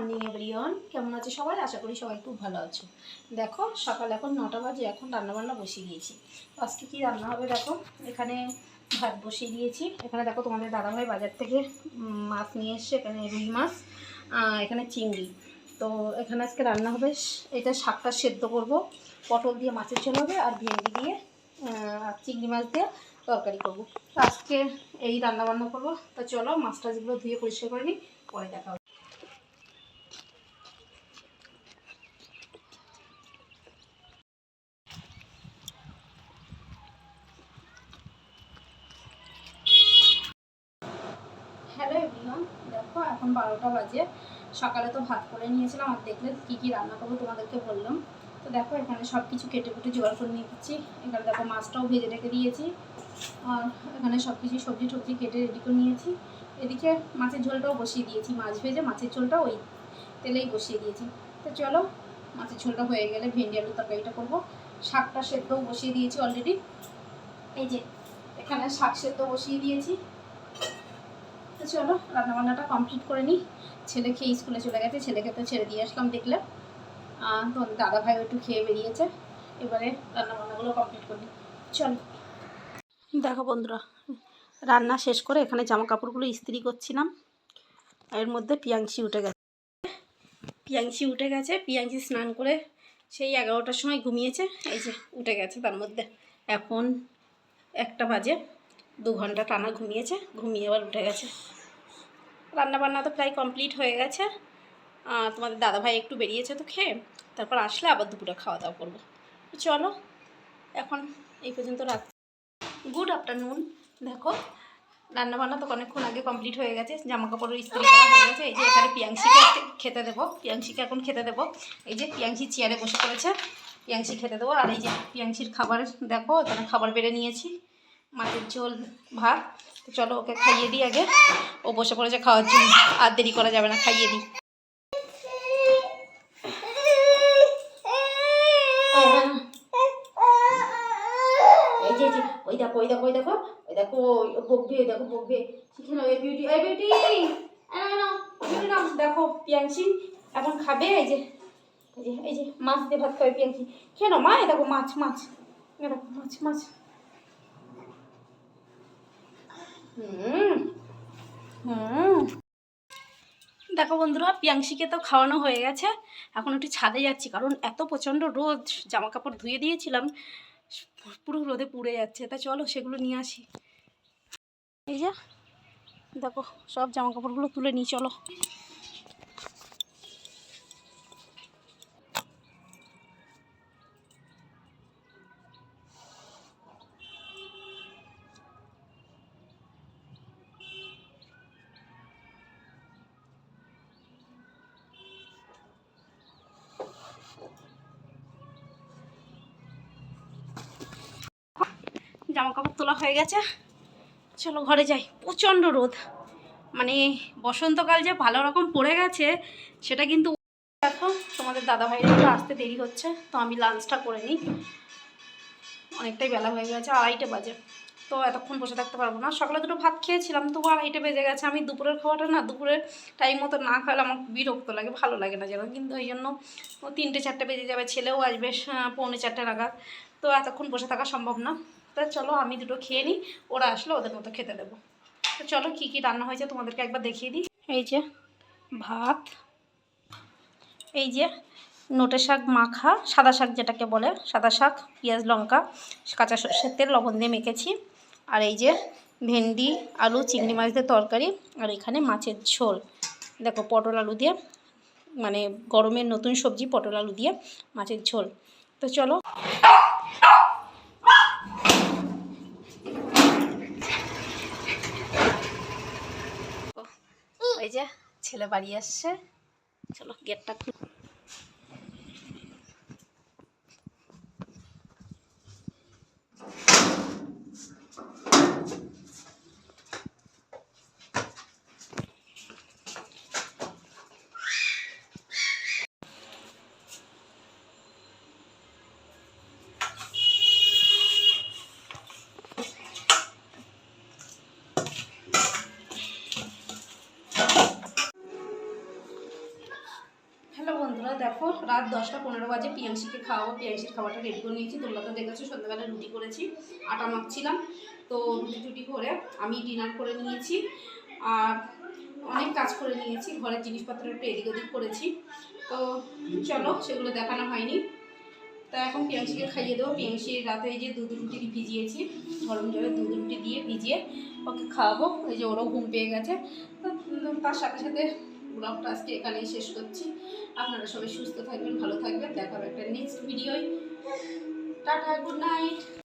Morning everyone কেমন আছে সবাই? আশা করি সবাই খুব ভালো আছো। দেখো, সকাল এখন নটা বাজে, এখন রান্নাবান্না বসিয়ে দিয়েছি। আজকে কি রান্না হবে দেখো? এখানে ভাত বসিয়ে দিয়েছি। এখানে দেখো তোমাদের দাদাভাই বাজার থেকে মাছ নিয়ে এসছে, এখানে রুই মাছ এখানে চিংড়ি। তো এখানে আজকে রান্না হবে, এটা শাকটা সেদ্ধ করব। পটল দিয়ে মাছের ঝোল হবে, আর ভেন্ডি দিয়ে চিংড়ি মাছ দিয়ে তরকারি করব। আজকে এই রান্না বান্না করব। তো চলো মাছ টাছগুলো ধুয়ে পরিষ্কার করে নিই, পরে দেখা হবে হ্যালো এভরিওয়ান দেখো এখন বারোটা বাজে। সকালে তো ভাত করে নিয়েছিলাম, আর দেখলে কী কী রান্না করব তোমাদেরকে বললাম। তো দেখো, এখানে সব কিছু কেটে কুটে জোগাড় করে নিয়ে দিচ্ছি। এখানে দেখো মাছটাও ভেজে রেখে দিয়েছি। আর এখানে সব কিছু সবজি টবজি কেটে রেডি করে নিয়েছি। এদিকে মাছের ঝোলটাও বসিয়ে দিয়েছি, মাছ ভেজে মাছের ঝোলটা ওই তেলেই বসিয়ে দিয়েছি। তো চলো, মাছের ঝোলটা হয়ে গেলে ভেন্ডি আলু তরকারিটা করব। শাকটা সেদ্ধও বসিয়ে দিয়েছি অলরেডি এই যে, এখানে শাক সেদ্ধ বসিয়ে দিয়েছি। তো চলো রান্নাবান্নাটা কমপ্লিট করে নিই। ছেলে খেয়ে স্কুলে চলে গেছে ছেলেকে তো ছেড়ে দিয়ে আসলাম দেখলে আহ, তো দাদা ভাই একটু খেয়ে বেরিয়েছে। এবারে রান্নাবান্নাগুলো কমপ্লিট করি চলো। দেখো বন্ধুরা রান্না শেষ করে এখানে জামা কাপড়গুলো ইস্ত্রি করছিলাম। এর মধ্যে পিয়াংশি উঠে গেছে। পিয়াংশি উঠে গেছে পিয়াংশি স্নান করে সেই এগারোটার সময় ঘুমিয়েছে। এই যে উঠে গেছে তার মধ্যে। এখন একটা বাজে। দু ঘণ্টা টানা ঘুমিয়েছে, ঘুমিয়ে আবার উঠে গেছে। রান্না বান্না তো প্রায় কমপ্লিট হয়ে গেছে। তোমাদের দাদাভাই একটু বেরিয়েছে তো খেয়ে, তারপর আসলে আবার দুপুরে খাওয়া দাওয়া করব চলো, এখন এই পর্যন্ত রাত গুড আফটারনুন দেখো, রান্নাবান্না তো অনেকক্ষণ আগে কমপ্লিট হয়ে গেছে। জামা কাপড়ের ইস্ত্রি করা হয়ে গেছে। এই যে এখানে পিয়াংশিকে খেতে দেবো। পিয়াংশিকে এখন খেতে দেবো। এই যে পিয়াংশি চেয়ারে বসে পড়েছে। পিয়াংশি খেতে দেবো। আর এই যে পিয়াংশির খাবার, দেখো, এখানে খাবার বেড়ে নিয়েছি। মাছের ঝোল, ভাত। তো চলো ওকে খাইয়ে দিই আগে। ও বসে পড়েছে খাওয়ার জন্য। আর দেরি করা যাবে না, খাইয়ে দিই। ওই দেখো ওই দেখো ওই দেখো ওই দেখো, ওই বকবে ওই দেখো বকবে শিখে নাও, এই বিউটি এই বিউটি বিউটি দেখো, পিয়াংশি এখন খাবে, এই যে এই যে মাছ দিয়ে ভাত খাবে পিয়াংশি। খেয়ে নাও দেখো, মাছ মাছ। দেখো, মাছ মাছ। দেখো বন্ধুরা, পিয়াংশিকে তো খাওয়ানো হয়ে গেছে। এখন একটু ছাদে যাচ্ছি, কারণ এত প্রচণ্ড রোদ জামা কাপড় ধুয়ে দিয়েছিলাম, পুরো রোদে পুড়ে যাচ্ছে। তা চলো সেগুলো নিয়ে আসি। এই যা, দেখো, সব জামা কাপড়গুলো তুলে নিই, চলো। কাপড় তোলা হয়ে গেছে। চলো ঘরে যাই। প্রচণ্ড রোদ। মানে বসন্তকাল যে ভালো রকম পড়ে গেছে, সেটা কিন্তু দেখো, তোমাদের দাদা ভাইয়ের একটু আসতে দেরি হচ্ছে, তো আমি লাঞ্চটা করে নিই। অনেকটাই বেলা হয়ে গেছে, আড়াইটে বাজে। তো এতক্ষণ বসে থাকতে পারব না। সকালে দুটো ভাত খেয়েছিলাম, তবু আড়াইটে বেজে গেছে। আমি দুপুরের খাওয়াটা না, দুপুরের টাইম মতো না খাওয়ালে আমার বিরক্ত লাগে, ভালো লাগে না যেন। কিন্তু ওই জন্য তিনটে, চারটে বেজে যাবে, ছেলেও আসবে পৌনে চারটে নাগাদ। তো এতক্ষণ বসে থাকা সম্ভব না। তা চলো আমি দুটো খেয়ে নিই, ওরা আসলে, ওদের মতো খেতে দেবো। তো চলো কী কী রান্না হয়েছে তোমাদেরকে একবার দেখিয়ে দিই। এই যে ভাত, এই যে নোটে শাক মাখা, সাদা শাক যেটাকে বলে, সাদা শাক, পেঁয়াজ, লঙ্কা, কাঁচা সর্ষের তেল, লবণ দিয়ে মেখেছি। আর এই যে ভেন্ডি, আলু, চিংড়ি মাছ দিয়ে তরকারি, আর এখানে মাছের ঝোল। দেখো পটল আলু দিয়ে মানে গরমের নতুন সবজি পটল আলু দিয়ে মাছের ঝোল। তো চলো। ওই যে ছেলে বাড়ি আসছে। চলো গেটটা খুল রাত দশটা পনেরো বাজে পিয়াংশিকে খাওয়াবো। পিয়াংশির খাবারটা রেডি করে নিয়েছি। তোমরা তো দেখেছ, সন্ধ্যাবেলা রুটি করেছি, আটা মাখছিলাম। তো রুটি টুটি করে আমি ডিনার করে নিয়েছি। আর অনেক কাজ করে নিয়েছি। ঘরের জিনিসপত্র একটু এদিক ওদিক করেছি। তো চলো, সেগুলো দেখানো হয়নি। তা এখন পিয়াংশিকে খাইয়ে দেবো। পিয়াংশি রাতে এই যে দুধ রুটি ভিজিয়েছি, গরম জলে দুধ রুটি দিয়ে ভিজিয়ে ওকে খাওয়াবো। এই যে ওরও ঘুম পেয়ে গেছে। তো তার সাথে সাথে ব্লগটা আজকে এখানেই শেষ করছি। আপনারা সবাই সুস্থ থাকবেন, ভালো থাকবেন। দেখাবে একটা নেক্সট ভিডিওয় টাটা গুড নাইট